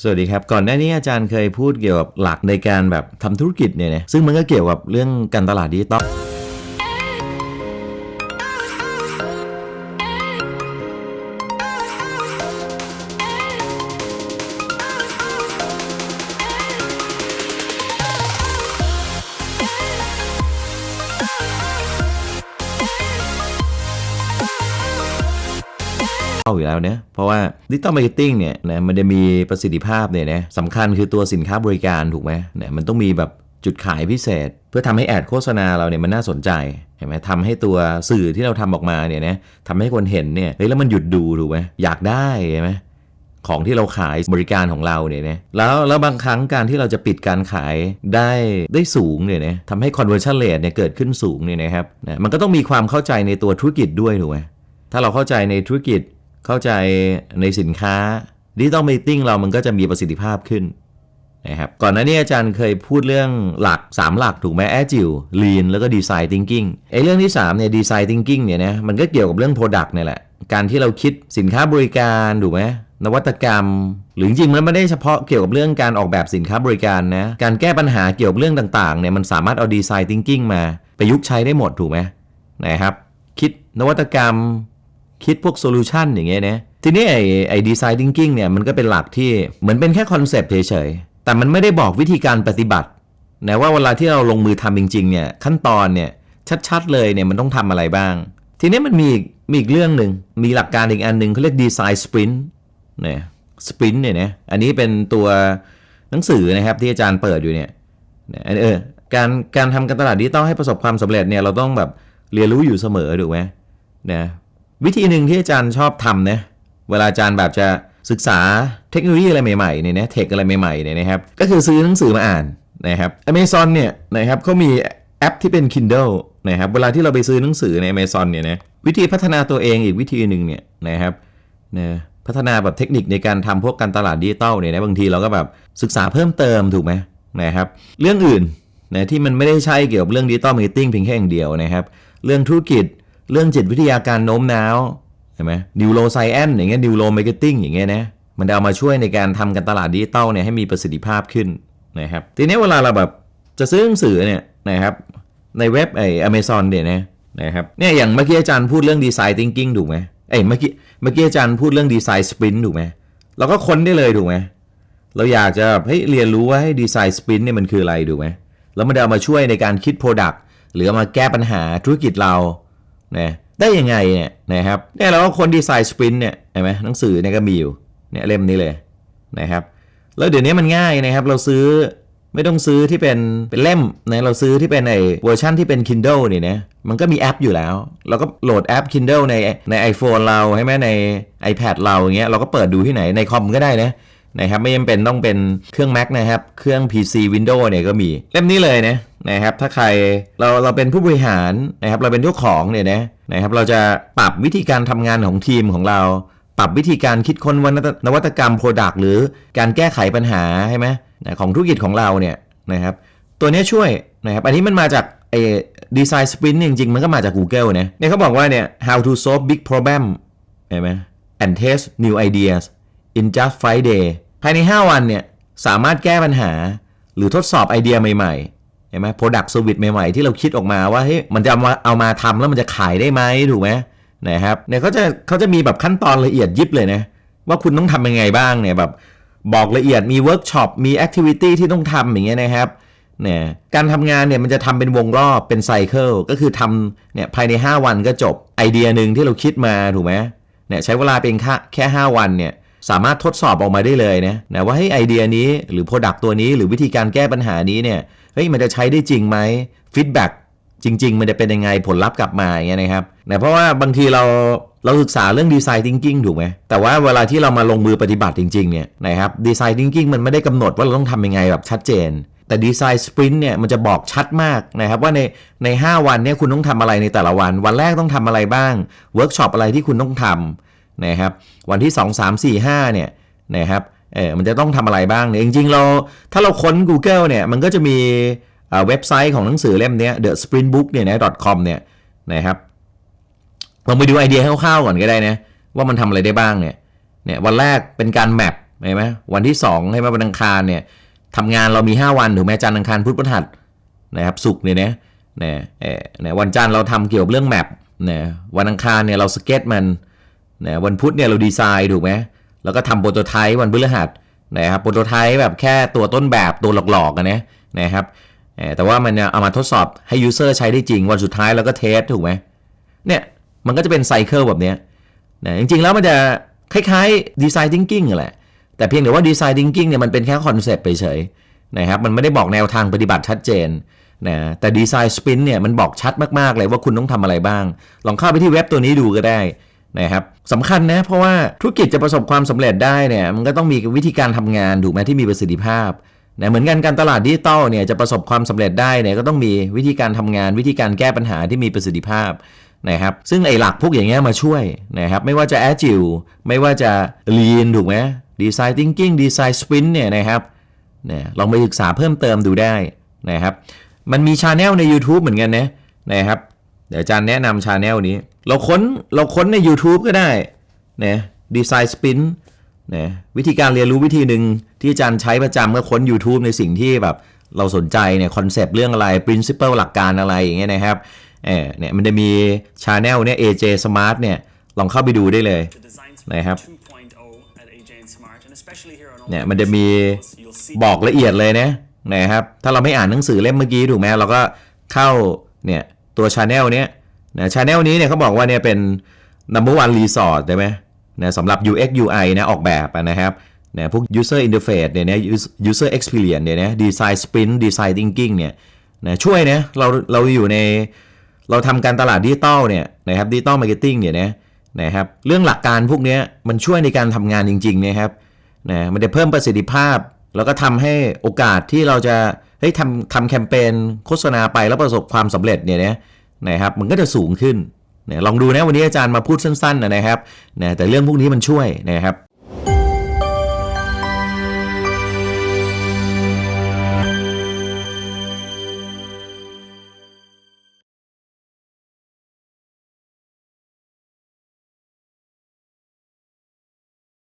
สวัสดีครับ ก่อนหน้านี้อาจารย์เคยพูดเกี่ยวกับหลักในการแบบทำธุรกิจเนี่ยนะซึ่งมันก็เกี่ยวกับเรื่องการตลาดดิจิตอลาอยู่แล้วเนี่ยเพราะว่าดิจิตอลมาร์เก็ตติ้งเนี่ยนะมันจะมีประสิทธิภาพเนี่ยนะสำคัญคือตัวสินค้าบริการถูกไหมเนี่ยมันต้องมีแบบจุดขายพิเศษ เพื่อทำให้แอดโฆษณาเราเนี่ยมันน่าสนใจเห็นไหมทำให้ตัวสื่อที่เราทำออกมาเนี่ยนะทำให้คนเห็นเนี่ยเฮ้ยแล้วมันหยุดดูถูกไหมอยากได้ใช่ไหมของที่เราขายบริการของเราเนี่ยนะแล้วแล้วบางครั้งการที่เราจะปิดการขายได้ได้สูงเนี่ยนะทำให้ conversion rate เนี่ยเกิดขึ้นสูงเนี่ยนะครับนะมันก็ต้องมีความเข้าใจในตัวธุรกิจด้วยถูกไหมถ้าเราเข้าใจในธุรกิจ เข้าใจในสินค้าดิจิตอลมาร์เก็ตติ้งเรามันก็จะมีประสิทธิภาพขึ้นนะครับก่อนหน้านี้อาจารย์เคยพูดเรื่องหลัก 3 หลักถูกไหม Agile Lean แล้วก็ Design Thinking ไอ้เรื่องที่3เนี่ย Design Thinking เนี่ยนะมันก็เกี่ยวกับเรื่อง Product เนี่ยแหละ การที่เราคิดสินค้าบริการถูกไหมนวัตกรรม หรือจริงมันไม่ได้เฉพาะเกี่ยวกับเรื่องการออกแบบสินค้าบริการนะการแก้ปัญหาเกี่ยวกับเรื่องต่างๆเนี่ยมันสามารถเอา Design Thinking มาประยุกต์ใช้ได้หมดถูกไหมนะครับคิดนวัตกรรม คิดพวกโซลูชันอย่างเงี้ยนะทีนี้ไอ้ไอ้ดีไซน์ทิงกิ้งเนี่ยมันก็เป็นหลักที่เหมือนเป็นแค่คอนเซปต์เฉยๆ แต่มันไม่ได้บอกวิธีการปฏิบัตินะว่าเวลาที่เราลงมือทำจริงๆเนี่ยขั้นตอนเนี่ยชัดๆเลยเนี่ยมันต้องทำอะไรบ้าง ทีนี้มันมีอีกมีอีกเรื่องหนึ่งมีหลักการอีกอันหนึ่งเขาเรียกดีไซน์สปรินต์เนี่ยสปรินต์เนี่ยนะอันนี้เป็นตัวหนังสือนะครับที่อาจารย์เปิดอยู่เนี่ยเนี่ยเออการการทำการตลาดดิจิตอลให้ประสบความสำเร็จเนี่ยเราต้องแบบเรียนรู้อยู่เสมอถูกไหมนะ วิธีหนึ่งที่อาจารย์ชอบทำนะเวลาอาจารย์แบบจะศึกษาเทคโนโลยีอะไรใหม่ๆเนี่ยนะเทคอะไรใหม่ๆเนี่ยนะครับก็คือซื้อหนังสือมาอ่านนะครับ Amazon เนี่ยนะครับเขามีแอปที่เป็น Kindle นะครับเวลาที่เราไปซื้อหนังสือใน Amazon เนี่ยนะวิธีพัฒนาตัวเองอีกวิธีหนึ่งเนี่ยนะครับนะพัฒนาแบบเทคนิคในการทำพวกการตลาดดิจิตอลเนี่ยนะบางทีเราก็แบบศึกษาเพิ่มเติมถูกไหมนะครับเรื่องอื่นนะที่มันไม่ได้ใช่เกี่ยวกับเรื่องดิจิตอลมาร์เก็ตติ้งเพียงแค่อย่างเดียวนะครับ เรื่องธุรกิจ เรื่องจิตวิทยาการโน้มน้าวเห็นไหมนิวโรไซแอนอย่างเงี้ยนิวโรมาร์เก็ตติ้งอย่างเงี้ยนะมันเอามาช่วยในการทำการตลาดดิจิตอลเนี่ยให้มีประสิทธิภาพขึ้นนะครับทีนี้เวลาเราแบบจะซื้อหนังสือเนี่ยนะครับในเว็บไอ้อเมซอนเนี่ยนะนะครับเนี่ยอย่างเมื่อกี้อาจารย์พูดเรื่องดีไซน์ทิงกิ้งถูกไหมเอ้ยเมื่อกี้เมื่อกี้อาจารย์พูดเรื่องดีไซน์สปรินต์ถูกไหมเราก็ค้นได้เลยถูกไหมเราอยากจะแบบเฮ้ยเรียนรู้ว่าให้ดีไซน์สปรินต์เนี่ยมันคืออะไรถูกไหมแล้วมันจะเอามาช่วยในการคิด Product หรือมาแก้ปัญหาธุรกิจเรา นะได้ยังไงเนี่ยนะครับเนี่ยเราก็คนดีไซน์สปรินต์เนี่ยเห็นไหมหนังสือเนี่ยก็มีอยู่เนี่ยเล่มนี้เลยนะครับแล้วเดี๋ยวนี้มันง่ายนะครับเราซื้อไม่ต้องซื้อที่เป็นเป็นเล่มนะเราซื้อที่เป็นไอเวอร์ชันที่เป็น Kindle นี่นะมันก็มีแอปอยู่แล้ว เราก็โหลดแอป Kindle ในใน iPhone เราใช่ไหมใน iPad เราอย่างเงี้ยเราก็เปิดดูที่ไหนในคอมก็ได้นะนะครับไม่จำเป็นต้องเป็นเครื่อง Mac นะครับ เครื่อง PC Windows เนี่ยก็มีเล่มนี้เลยนะ นะครับถ้าใครเราเราเป็นผู้บริหารนะครับเราเป็นเจ้าของเนี่ยนะนะครับเราจะปรับวิธีการทำงานของทีมของเรา ปรับวิธีการคิดค้นนวัตกรรม Product หรือการแก้ไขปัญหาใช่ไหมนะของธุรกิจของเราเนี่ยนะครับตัวนี้ช่วยนะครับอันนี้มันมาจากไอ้ดีไซน์สปรินต์จริงๆ มันก็มาจาก Google นะเนี่ยเขาบอกว่าเนี่ย how to solve big problem เห็นไหม and test new ideas in just five day ภายใน 5 วันเนี่ยสามารถแก้ปัญหา หรือทดสอบไอเดียใหม่ๆ เห็นไหม product service ใหม่ๆ ที่เราคิดออกมาว่าเฮ้ยมันจะเอามาเอามาทำแล้วมันจะขายได้ไหมถูกไหมนะครับเนี่ยเขาจะเขาจะมีแบบขั้นตอนละเอียดยิบเลยนะว่าคุณต้องทำยังไงบ้างเนี่ยแบบบอกละเอียดมีเวิร์กช็อปมีแอคทิวิตี้ที่ต้องทำอย่างเงี้ยนะครับเนี่ยการทำงานเนี่ยมันจะทำเป็นวงรอบเป็นไซเคิลก็คือทำเนี่ยภายใน 5 วันก็จบไอเดียหนึ่งที่เราคิดมาถูกไหมเนี่ยใช้เวลาเป็นแค่แค่5วันเนี่ย สามารถทดสอบออกมาได้เลยนะนะว่าให้ไอเดียนี้หรือ Product ตัวนี้หรือวิธีการแก้ปัญหานี้เนี่ยเฮ้ยมันจะใช้ได้จริงไหมฟีดแบ็กจริง ๆ มันจะเป็นยังไงผลลัพธ์กลับมาอย่างเงี้ยนะครับนะเพราะว่าบางทีเราเราศึกษาเรื่องดีไซน์ทิงกิ้งถูกไหมแต่ว่าเวลาที่เรามาลงมือปฏิบัติจริงๆเนี่ยนะครับดีไซน์ทิงกิ้งมันไม่ได้กำหนดว่าเราต้องทำยังไงแบบชัดเจน แต่ดีไซน์สปรินต์เนี่ยมันจะบอกชัดมากนะครับว่าในใน 5 วันเนี่ยคุณต้องทำอะไรในแต่ละวัน วันแรกต้องทำอะไรบ้างเวิร์กช็อปอะไรที่คุณต้องทำ นะครับวันที่ 2 3 4 5เนี่ยนะครับเออมันจะต้องทำอะไรบ้างเนี่ยจริงๆเราถ้าเราค้น Google เนี่ยมันก็จะมีเว็บไซต์ของหนังสือเล่มนี้ The Sprint Book เนี่ยนะ .com เนี่ยนะครับลองไปดูไอเดียคร่าวๆก่อนก็ได้นะว่ามันทำอะไรได้บ้างเนี่ยเนี่ยวันแรกเป็นการแมปใช่ไหมวันที่2ใช่ไหมวันอังคารเนี่ยทำงานเรามี 5 วันถูกไหมจันทร์อังคารพุธพฤหัสนะครับศุกร์เนี่ยนะเนี่ยเออเนี่ยวันจันทร์เราทำเกี่ยวกับเรื่องแมปเนี่ยวันอังคารเนี่ยเราสเก็ตมัน นี่ยวันพุธเนี่ยเราดีไซน์ถูกไหมแล้วก็ทำโปรโตไทป์วันพฤหัสนะครับโปรโตไทป์แบบแค่ตัวต้นแบบตัวหลอกๆกันนะนะครับแต่ว่ามันเนี่ยเอามาทดสอบให้ยูเซอร์ใช้ได้จริงวันสุดท้ายเราก็เทสถูกไหมเนี่ยมันก็จะเป็นไซเคิลแบบนี้นะจริงๆแล้วมันจะคล้ายๆดีไซน์ทิงกิ้งแหละแต่เพียงแต่ว่าดีไซน์ทิงกิ้งเนี่ยมันเป็นแค่คอนเซปต์ไปเฉยนะครับมันไม่ได้บอกแนวทางปฏิบัติชัดเจนนะแต่ดีไซน์สปินเนี่ยมันบอกชัดมากๆเลยว่าคุณต้องทำอะไรบ้าง ลองเข้าไปที่เว็บตัวนี้ดูก็ได้ นะครับสำคัญนะเพราะว่าธุรกิจจะประสบความสำเร็จได้เนี่ยมันก็ต้องมีวิธีการทำงานถูกไหมที่มีประสิทธิภาพนะเหมือนกันการตลาดดิจิตอลเนี่ยจะประสบความสำเร็จได้เนี่ยก็ต้องมีวิธีการทำงาน วิธีการแก้ปัญหาที่มีประสิทธิภาพนะครับซึ่งไอ้หลักพวกอย่างเงี้ยมาช่วยนะครับไม่ว่าจะ Agile ไม่ว่าจะ Lean ถูกไหม Design Thinking Design Sprint เนี่ยนะครับเนี่ยลองไปศึกษาเพิ่มเติมดูได้นะครับมันมีชาแนลใน YouTube เหมือนกันนะนะครับ เดี๋ยวอาจารย์แนะนำชาแนลนี้ เราค้นเราค้นใน YouTube ก็ได้นะ Design Sprint นะวิธีการเรียนรู้วิธีหนึ่งที่อาจารย์ใช้ประจำก็ค้น YouTube ในสิ่งที่แบบเราสนใจเนี่ยคอนเซปต์เรื่องอะไร principle หลักการอะไรอย่างเงี้ยนะครับเออเนี่ยมันจะมีชาแนลเนี่ย AJ Smart เนี่ยลองเข้าไปดูได้เลย The design นะครับ2.0 at AJ and Smart and especially here on เนี่ยมันจะมี you'll see บอกละเอียดเลยนะนะครับถ้าเราไม่อ่านหนังสือเล่มเมื่อกี้ถูกไหมเราก็เข้าเนี่ย ตัวชาแนลเนี้ยนะชาแนลนี้เนี่ยเขาบอกว่าเนี่ยเป็น number one resort ใช่ไหมนะสำหรับ UX UI นะออกแบบนะครับนี่ยพวก user interface เนี่ยนะ user experience เนี่ยนะ design sprint design thinking เนี่ยนะช่วยนะเราเราอยู่ในเราทำการตลาดดิจิตอลเนี่ยนะครับดิจิตอลมาร์เก็ตติ้งเนี่ยนะนะครับเรื่องหลักการพวกนี้มันช่วยในการทำงานจริงๆนะครับนะมันจะเพิ่มประสิทธิภาพ แล้วก็ทำให้โอกาสที่เราจะ เฮ้ยทำทำแคมเปญโฆษณาไปแล้วประสบความสำเร็จเนี่ยนะนะครับมันก็จะสูงขึ้นนะลองดูนะวันนี้อาจารย์มาพูดสั้นๆนะครับนะแต่เรื่องพวกนี้มันช่วยนะครับ